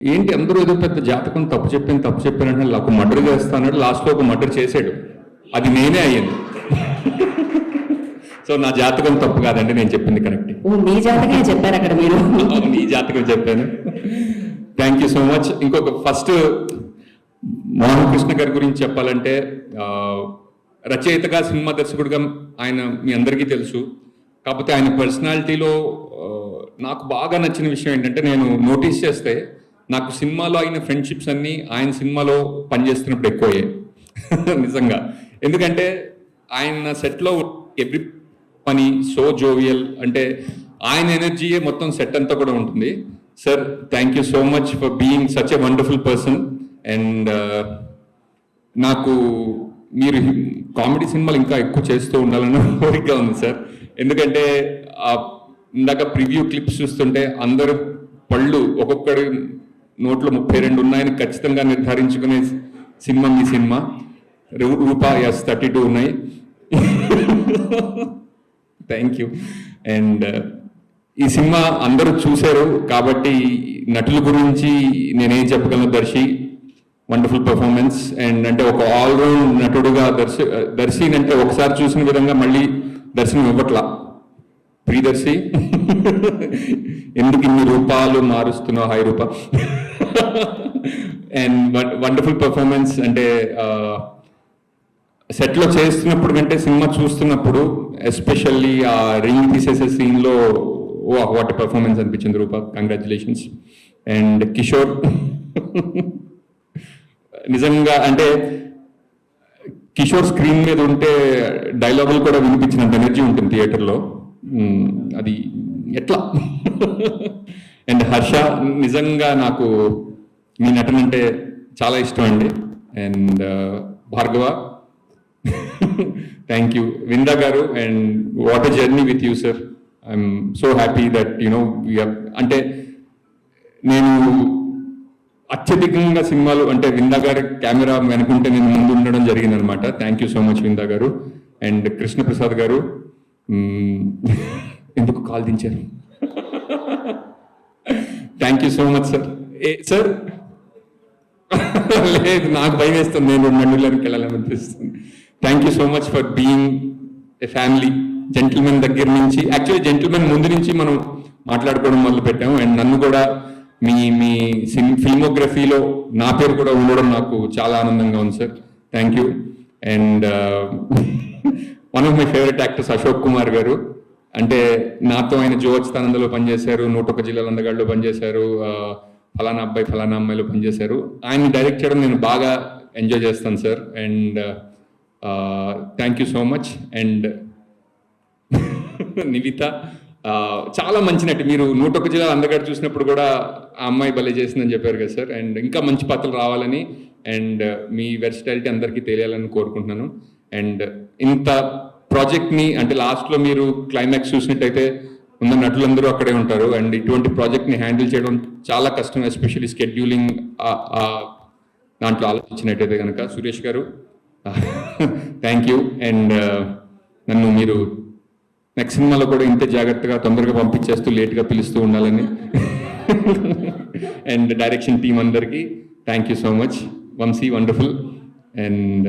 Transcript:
ఏంటి అందరూ ఏదో పెద్ద జాతకం తప్పు చెప్పాను తప్పు చెప్పాను అంటే ఒక మర్డర్ చేస్తాడు లాస్ట్లో ఒక మర్డర్ చేశాడు. అది నేనే అయ్యాను సో నా జాతకం తప్పు కాదండి నేను చెప్పింది కరెక్ట్ మీ జాతకమే చెప్పారు అక్కడ మీరు. ఈ జాతకం చెప్పాను. థ్యాంక్ యూ సో మచ్ ఇంకొక ఫస్ట్ మోహన్ కృష్ణ గారి గురించి చెప్పాలంటే రచయితగా సినిమా దర్శకుడిగా ఆయన మీ అందరికీ తెలుసు. కాకపోతే ఆయన పర్సనాలిటీలో నాకు బాగా నచ్చిన విషయం ఏంటంటే నేను నోటీస్ చేస్తే నాకు సినిమాలో అయిన ఫ్రెండ్షిప్స్ అన్నీ ఆయన సినిమాలో పనిచేస్తున్నప్పుడు ఎక్కువయ్యాయి. నిజంగా. ఎందుకంటే ఆయన సెట్లో ఎవ్రీ పని సో జోవియల్ అంటే ఆయన ఎనర్జీయే మొత్తం సెట్ అంతా కూడా ఉంటుంది. Sir thank you so much for being such a wonderful person. And నాకు మీరు కామెడీ సినిమాలు ఇంకా ఎక్కువ చేస్తూ ఉండాలని కోరిక ఉంది సార్. ఎందుకంటే ఇందాక ప్రివ్యూ క్లిప్స్ చూస్తుంటే అందరూ పళ్ళు ఒక్కొక్కడి నోట్లో ముప్పై రెండు ఉన్నాయని ఖచ్చితంగా నిర్ధారించుకునే సినిమా మీ సినిమా. రూ- రూపా ఎస్ థర్టీ టూ ఉన్నాయి థ్యాంక్ యూ అండ్ ఈ సినిమా అందరూ చూశారు కాబట్టి నటుల గురించి నేనేం చెప్పగలను దర్శి? వండర్ఫుల్ పర్ఫార్మెన్స్ అండ్ అంటే ఒక ఆల్రౌండ్ నటుడుగా దర్శి దర్శి అంటే ఒకసారి చూసిన విధంగా మళ్ళీ దర్శనం ఇవ్వట్లా. ప్రియదర్శి. ఎందుకు ఇన్ని రూపాలు మారుస్తున్నావు? Hi Roopa. And wonderful performance అంటే సెట్లో చేస్తున్నప్పుడు కంటే సినిమా చూస్తున్నప్పుడు ఎస్పెషల్లీ ఆ రింగ్ తీసేసే సీన్లో ఓ వాట్ పర్ఫార్మెన్స్ అనిపించింది రూప. Congratulations and Kishore. నిజంగా అంటే కిషోర్ స్క్రీన్ మీద ఉంటే డైలాగులు కూడా వినిపించినంత ఎనర్జీ ఉంటుంది థియేటర్లో అది ఎట్లా? అండ్ హర్ష నిజంగా నాకు మీ నటన అంటే చాలా ఇష్టం అండి. And uh, Bhargava thank you Vinda గారు and what a journey with you sir I'm so happy that you know అంటే నేను అత్యధికంగా సినిమాలు అంటే విందా గారి కెమెరా వెనుకుంటే నేను ముందు ఉండడం జరిగిందనమాట thank you so much Vinda garu. And Krishnaprasad garu ఎందుకు కాల్ దించారు? Thank you so much sir A sir లేదు నాకు భయం వేస్తుంది. నేను మండలానికి వెళ్ళాలనిపిస్తుంది thank you so much for being a family gentlemen దగ్గర నుంచి. యాక్చువల్లీ జెంటిల్మెన్ ముందు నుంచి మనం మాట్లాడుకోవడం మొదలు పెట్టాము అండ్ నన్ను కూడా మీ మీ సిన్ ఫిల్మోగ్రఫీలో నా పేరు కూడా ఉండడం నాకు చాలా ఆనందంగా ఉంది sir thank you and one of my favourite actors Ashok Kumar గారు. అంటే నాతో ఆయన జోవచ్తానందలో పనిచేశారు నూట ఒక జిల్లాల అందగాళ్ళు పనిచేశారు ఫలానా అబ్బాయి ఫలానా అమ్మాయిలో పనిచేశారు. ఆయన డైరెక్ట్ చేయడం నేను బాగా ఎంజాయ్ చేస్తాను sir and thank you so much and Nivitha చాలా మంచి నటి. మీరు నూట ఒక జిల్లా అందగాడు చూసినప్పుడు కూడా ఆ అమ్మాయి భలే చేసిందని చెప్పారు కదా సార్ అండ్ ఇంకా మంచి పాత్రలు రావాలని. అండ్ మీ వెర్సిటాలిటీ అందరికీ తెలియాలని కోరుకుంటున్నాను. అండ్ ఇంత ప్రాజెక్ట్ని అంటే లాస్ట్లో మీరు క్లైమాక్స్ చూసినట్టయితే ఉన్న నటులందరూ అక్కడే ఉంటారు. అండ్ ఇటువంటి ప్రాజెక్ట్ని హ్యాండిల్ చేయడం చాలా కష్టం ఎస్పెషల్లీ స్కెడ్యూలింగ్ దాంట్లో ఆలోచించినట్టయితే కనుక సురేష్ గారు థ్యాంక్ యూ. అండ్ నన్ను మీరు నెక్స్ట్ సినిమాలో కూడా ఇంత జాగ్రత్తగా తొందరగా పంపించేస్తూ లేట్గా పిలుస్తూ ఉండాలని. అండ్ డైరెక్షన్ టీం అందరికీ thank you so much. Vamsi wonderful. And